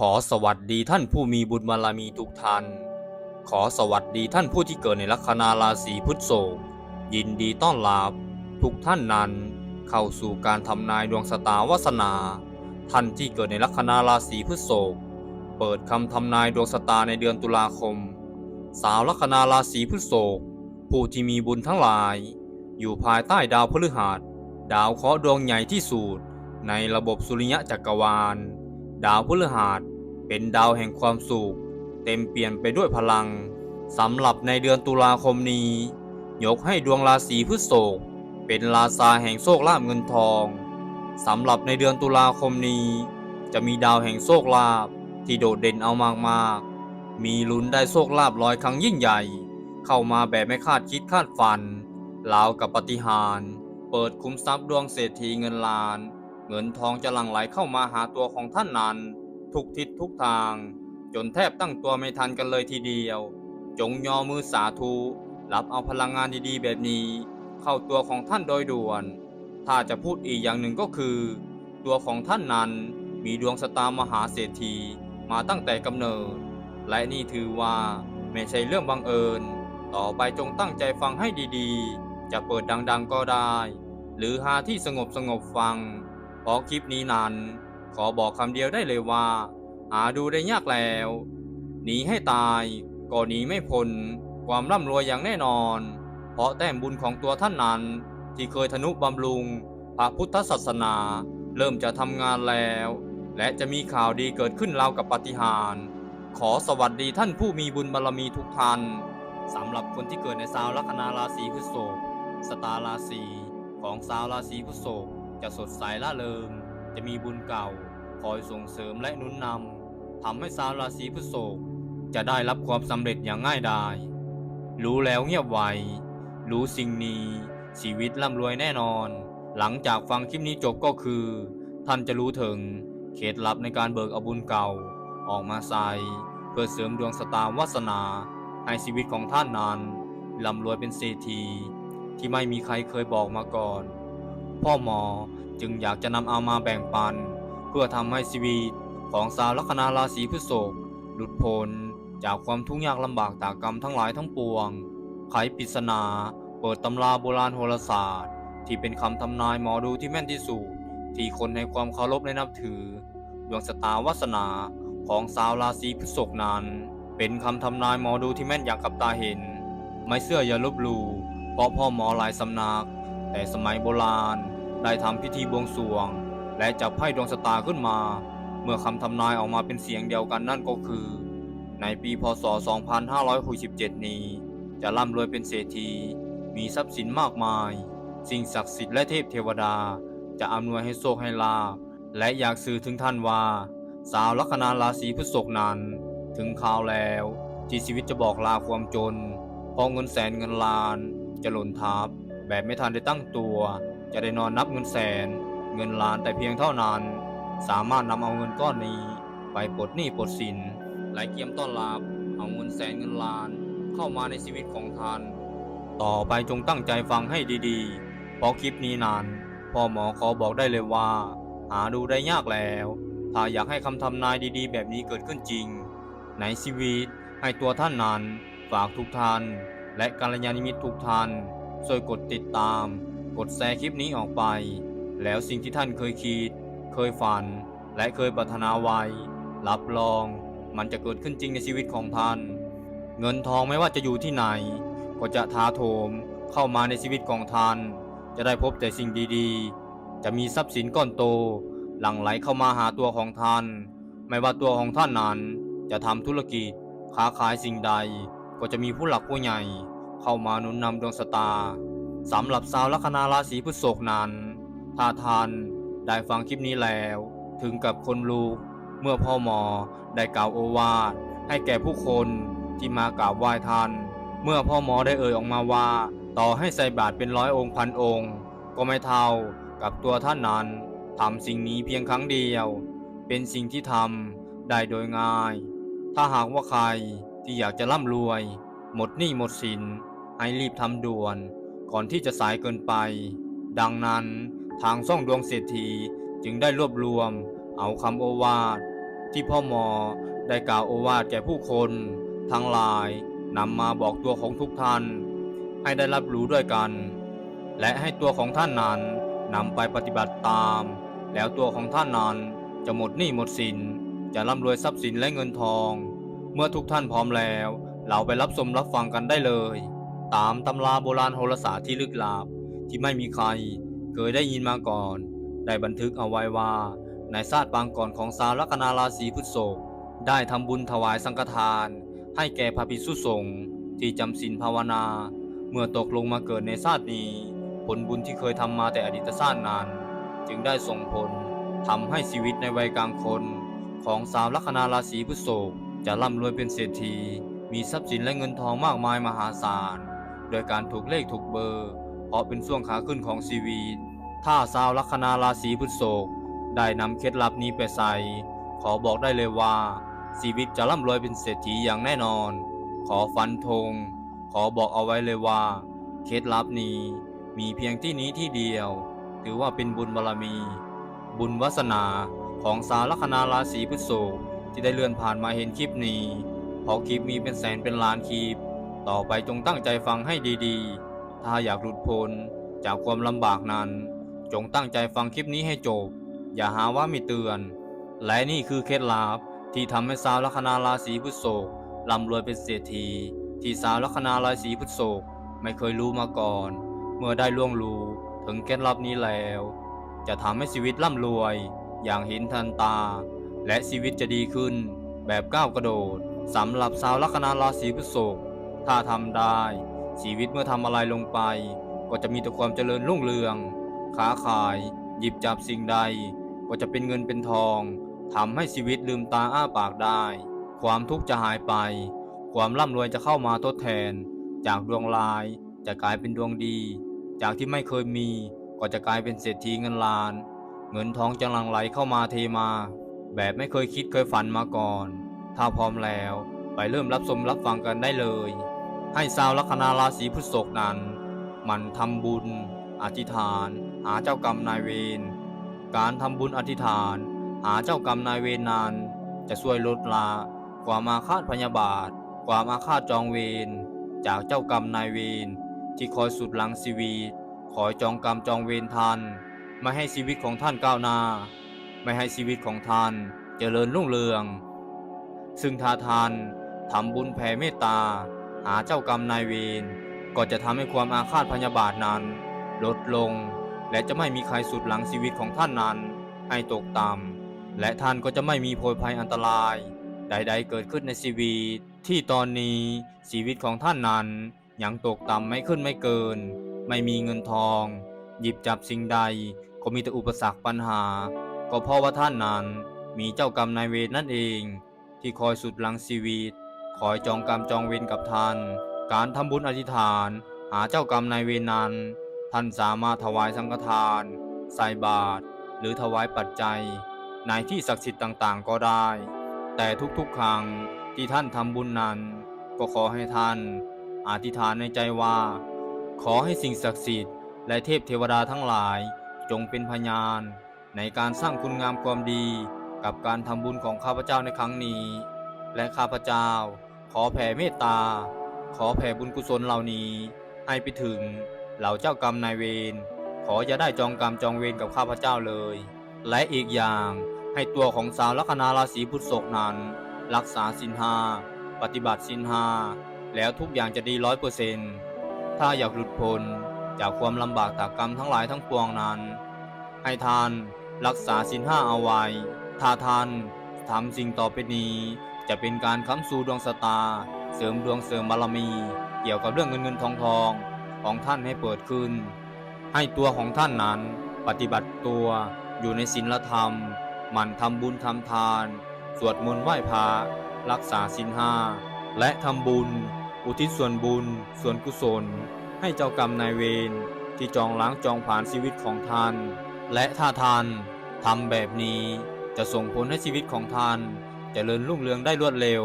ขอสวัสดีท่านผู้มีบุญบารมีทุกท่าน ขอสวัสดีท่านผู้ที่เกิดในลัคนาราศีพุทธโศกยินดีต้อนรับทุกท่านนั้น เข้าสู่การทำนายดวงชะตาวาสนา ท่านที่เกิดในลัคนาราศีพฤษภเปิดคำทำนายดวงชะตาในเดือนตุลาคม สาวลัคนาราศีพฤษภผู้ที่มีบุญทั้งหลาย อยู่ภายใต้ดาวพฤหัส ดาวเคราะห์ดวงใหญ่ที่สุดในระบบสุริยะจักรวาล ดาวพฤหัสเป็นดาวแห่งความสุข เต็มเปลี่ยนไปด้วยพลังสำหรับในเดือนตุลาคมนี้ ยกให้ดวงราศีพฤษภเป็นราชาแห่งโชคลาภเงินทองสำหรับในเดือนตุลาคมนี้ จะมีดาวแห่งโชคลาภที่โดดเด่นเอามากๆ มีลุ้นได้โชคลาภร้อยครั้งยิ่งใหญ่ เข้ามาแบบไม่คาดคิดคาดฝันราวกับปฏิหาร เปิดคุ้มทรัพย์ดวงเศรษฐีเงินล้าน เงินทองจะหลั่งไหลเข้ามาหาตัวของท่านนั้นทุกทิศทุกทาง จนแทบตั้งตัวไม่ทันกันเลยทีเดียว จงยอมือสาธุรับเอาพลังงานดีๆ แบบนี้ เข้าตัวของท่านโดยด่วน ถ้าจะพูดอีกอย่างหนึ่งก็คือ ตัวของท่านนั้นมีดวงสตามหาเศรษฐีมาตั้งแต่กำเนิด และนี่ถือว่าไม่ใช่เรื่องบังเอิญ ต่อไปจงตั้งใจฟังให้ดีๆ จะเปิดดังๆก็ได้ หรือหาที่สงบสงบๆฟัง เพราะคลิปนี้นั้น ขอบอกคำเดียวได้เลยว่า หาดูได้ยากแล้วหนีให้ตายก็หนีไม่พ้นความร่ำรวยอย่างแน่นอน เพราะแต้มบุญของตัวท่านนั้น ที่เคยทนุบำรุงพระพุทธศาสนา เริ่มจะทำงานแล้ว และจะมีข่าวดีเกิดขึ้นราวกับปาฏิหาริย์ขอสวัสดีท่านผู้มีบุญบารมีทุกท่านสำหรับคนที่เกิดในชาวลัคนาราศีพฤษภสตาราศีของชาวราศีพฤษภ จะสดใสล่าเริง จะมีบุญเก่า คอยส่งเสริมและนุนนำทำให้ชาวราศีพฤษภจะได้รับความสำเร็จอย่างง่ายดาย รู้แล้วเงียบไว รู้สิ่งนี้ ชีวิตร่ำรวยแน่นอน หลังจากฟังคลิปนี้จบก็คือ ท่านจะรู้ถึงเคล็ดลับในการเบิกอบุญเก่า ออกมาใส่เพื่อเสริมดวงสตาวาสนาให้ชีวิตของท่านนั้นร่ำรวยเป็นเศรษฐีที่ไม่มีใครเคยบอกมาก่อน พ่อหมอจึงอยากจะนำเอามาแบ่งปัน เพื่อทำให้ชีวิตของชาวลัคนาราศีพฤษภหลุดพ้นจากความทุกข์ยากลำบากตากรรมทั้งหลายทั้งปวง ไขปริศนา เปิดตำราโบราณโหราศาสตร์ ที่เป็นคำทำนายหมอดูที่แม่นที่สุดที่คนให้ความเคารพและนับถือ ดวงชะตาวาสนาของชาวราศีพฤษภนั้น เป็นคำทำนายหมอดูที่แม่นอย่างกับตาเห็น ไม่เชื่ออย่าลบหลู่เพราะพ่อหมอหลายสำนัก แต่สมัยโบราณได้ทำพิธีบวงสรวง และจับไพ่ดวงชะตาขึ้นมา เมื่อคำทำนายออกมาเป็นเสียงเดียวกันนั่นก็คือ ในปีพศ 2567 นี้ จะร่ำรวยเป็นเศรษฐี มีทรัพย์สินมากมาย สิ่งศักดิ์สิทธิ์และเทพเทวดา จะอำนวยให้โชคให้ลาภและอยากสื่อถึงท่านว่า สาวลัคนาราศีพฤษภนั้น ถึงข่าวแล้วที่ชีวิตจะบอกลาความจนพราะเงินแสนเงินล้านจะหล่นทับ แบบไม่ทันได้ตั้งตัว จะได้นอนนับเงินแสน เงินล้านแต่เพียงเท่านั้น สามารถนำเอาเงินก้อนนี้ ไปปลดหนี้ปลดสินและเกียมต้อนรับเอาเงินแสนเงินล้าน เข้ามาในชีวิตของท่าน ต่อไปจงตั้งใจฟังให้ดีๆ เพราะคลิปนี้นานพ่อหมอขอบอกได้เลยว่า หาดูได้ยากแล้ว ถ้าอยากให้คำทำนายดีๆ แบบนี้เกิดขึ้นจริง ในชีวิตให้ตัวท่านนั้นฝากทุกท่านและกัลยาณมิตรทุกท่าน ช่วยกดติดตาม กดแชร์คลิปนี้ออกไป แล้วสิ่งที่ท่านเคยคิด เคยฝัน และเคยปรารถนาไว้ รับรอง มันจะเกิดขึ้นจริงในชีวิตของท่าน เงินทองไม่ว่าจะอยู่ที่ไหน ก็จะท้าโถมเข้ามาในชีวิตของท่าน จะได้พบแต่สิ่งดีๆ จะมีทรัพย์สินก้อนโต หลั่งไหลเข้ามาหาตัวของท่าน ไม่ว่าตัวของท่านนั้นจะทำธุรกิจค้าขายสิ่งใดก็จะมีผู้หลักผู้ใหญ่ เข้ามาหนุนนำดวงชะตาสำหรับชาวลัคนาราศีพฤษภนั้น ถ้าท่านได้ฟังคลิปนี้แล้ว ถึงกับคนลูกเมื่อพ่อหมอได้กล่าวโอวาทให้แก่ผู้คนที่มากราบไหว้ท่าน เมื่อพ่อหมอได้เอ่ยออกมาว่า ต่อให้ใส่บาตรเป็นร้อยองค์พันองค์ ก็ไม่เท่ากับตัวท่านนั้นทำสิ่งนี้เพียงครั้งเดียว เป็นสิ่งที่ทำได้โดยง่าย ถ้าหากว่าใครที่อยากจะร่ำรวย หมดหนี้หมดสินให้รีบทำด่วน ก่อนที่จะสายเกินไป ดังนั้นทางช่องดวงเศรษฐีจึงได้รวบรวม เอาคำโอวาท ที่พ่อหมอได้กล่าวโอวาทแก่ผู้คน ทั้งหลายนำมาบอกตัวของทุกท่าน ให้ได้รับรู้ด้วยกัน และให้ตัวของท่านนั้นนำไปปฏิบัติตาม แล้วตัวของท่านนั้นจะหมดหนี้หมดสินจะร่ำรวยทรัพย์สินและเงินทอง เมื่อทุกท่านพร้อมแล้ว เราไปรับชมรับฟังกันได้เลย ตามตำราโบราณโหราศาสตร์ที่ลึกลับที่ไม่มีใคร เคยได้ยินมาก่อน ได้บันทึกเอาไว้ว่าในชาติปางก่อนของสาวลัคนาราศีพฤษภได้ทำบุญถวายสังฆทาน ให้แก่พระภิกษุสงฆ์ที่จำศีลภาวนา เมื่อตกลงมาเกิดในชาตินี้ ผลบุญที่เคยทำมาแต่อดีตชาตินั้น จึงได้ส่งผลทำให้ชีวิตในวัยกลางคน ของสาวลัคนาราศีพฤษภจะร่ำรวยเป็นเศรษฐี มีทรัพย์สินและเงินทองมากมายมหาศาล โดยการถูกเลขถูกเบอร์ เพราะเป็นช่วงขาขึ้นของชีวิต ถ้าชาวลัคนาราศีพฤษภได้นำเคล็ดลับนี้ไปใส่ ขอบอกได้เลยว่า ชีวิตจะร่ำรวยเป็นเศรษฐีอย่างแน่นอน ขอฟันธง ขอบอกเอาไว้เลยว่า เคล็ดลับนี้มีเพียงที่นี้ที่เดียว ถือว่าเป็นบุญบารมี บุญวาสนาของสาวลัคนาราศีพฤษภที่ได้เลื่อนผ่านมาเห็นคลิปนี้ เพราะคลิปมีเป็นแสนเป็นล้านคลิป ต่อไปจงตั้งใจฟังให้ดีๆ ถ้าอยากหลุดพ้นจากความลำบากนั้น จงตั้งใจฟังคลิปนี้ให้จบ อย่าหาว่าไม่เตือน และนี่คือเคล็ดลับที่ทำให้สาวลัคนาราศีพฤษภร่ำรวยเป็นเศรษฐี ที่สาวลัคนาราศีพฤษภไม่เคยรู้มาก่อน เมื่อได้ล่วงรู้ถึงเคล็ดลับนี้แล้ว จะทำให้ชีวิตร่ำรวย อย่างเห็นทันตา และชีวิตจะดีขึ้นแบบก้าวกระโดด สำหรับชาวลัคนาราศีพฤษภถ้าทำได้ ชีวิตเมื่อทำอะไรลงไป ก็จะมีแต่ความเจริญรุ่งเรืองค้าขาย หยิบจับสิ่งใด ก็จะเป็นเงินเป็นทองทำให้ชีวิตลืมตาอ้าปากได้ ความทุกข์จะหายไป ความร่ำรวยจะเข้ามาทดแทน จากดวงลายจะกลายเป็นดวงดี จากที่ไม่เคยมี ก็จะกลายเป็นเศรษฐีเงินล้าน เงินทองจะหลั่งไหลเข้ามาเทมา แบบไม่เคยคิดเคยฝันมาก่อน ถ้าพร้อมแล้ว ไปเริ่มรับชมรับฟังกันได้เลย ให้ชาวลัคนาราศีพฤษภนั้น มันทำบุญ อธิษฐาน หาเจ้ากรรมนายเวร การทำบุญอธิษฐาน หาเจ้ากรรมนายเวรนั้น จะช่วยลดละความอาฆาตพยาบาท ความอาฆาตจองเวร จากเจ้ากรรมนายเวรที่คอยสุดหลังชีวิตคอยจองกรรมจองเวรท่านไม่ให้ชีวิตของท่านก้าวหน้า ไม่ให้ชีวิตของท่านเจริญรุ่งเรือง ซึ่งถ้าทานทำบุญแผ่เมตตา หาเจ้ากรรมนายเวรก็จะทำให้ความอาฆาตพยาบาทนั้น ลดลง และจะไม่มีใครสุดหลังชีวิตของท่านนั้น ให้ตกต่ำและท่านก็จะไม่มีโพยภัยอันตราย ใด ๆ เกิดขึ้นในชีวิต ที่ตอนนี้ชีวิตของท่านนั้นยังตกต่ำไม่ขึ้นไม่เกิน ไม่มีเงินทอง หยิบจับสิ่งใดก็มีแต่อุปสรรคปัญหา ก็เพราะว่าท่านนั้นมีเจ้ากรรมนายเวรนั่นเอง ที่คอยสุดหลังชีวิต คอยจองกรรมจองเวรกับท่าน การทำบุญอธิษฐาน หาเจ้ากรรมนายเวรนั้น ท่านสามารถถวายสังฆทาน ใส่บาตร หรือถวายปัจจัย ในที่ศักดิ์สิทธิ์ต่างๆก็ได้ แต่ทุกๆ ครั้งที่ท่านทำบุญนั้น ก็ขอให้ท่านอธิษฐานในใจว่า ขอให้สิ่งศักดิ์สิทธิ์และเทพเทวดาทั้งหลายจงเป็นพยานในการสร้างคุณงามความดี กับการทำบุญของข้าพเจ้าในครั้งนี้ และข้าพเจ้า ขอแผ่เมตตา ขอแผ่บุญกุศลเหล่านี้ ให้ไปถึงเหล่าเจ้ากรรมนายเวรขออย่าได้จองกรรมจองเวรกับข้าพเจ้าเลย และอีกอย่างให้ตัวของสาวลัคนาราศีพุทธศกนั้น รักษาสินห้าปฏิบัติสินห้าแล้วทุกอย่างจะดีร้อยเปอร์เซนต์ถ้าอยากหลุดพ้นจากความลำบากตากกรรมทั้งหลายทั้งปวงนั้น ให้ทานรักษาสินห้าเอาไว้ ถ้าท่านทำสิ่งต่อไปนี้ จะเป็นการค้ำสู่ดวงสตา เสริมดวงเสริมบารมี เกี่ยวกับเรื่องเงินเงินทองทองของท่านให้เปิดขึ้น ให้ตัวของท่านนั้นปฏิบัติตัวอยู่ในศีลธรรม หมั่นทำบุญทำทาน สวดมนต์ไหว้พระรักษาศีลห้าและทำบุญ อุทิศส่วนบุญ ส่วนกุศล ให้เจ้ากรรมนายเวรที่จองล้างจองผ่านชีวิตของท่าน และถ้าท่านทำแบบนี้ จะส่งผลให้ชีวิตของท่านเจริญรุ่งเรืองได้รวดเร็ว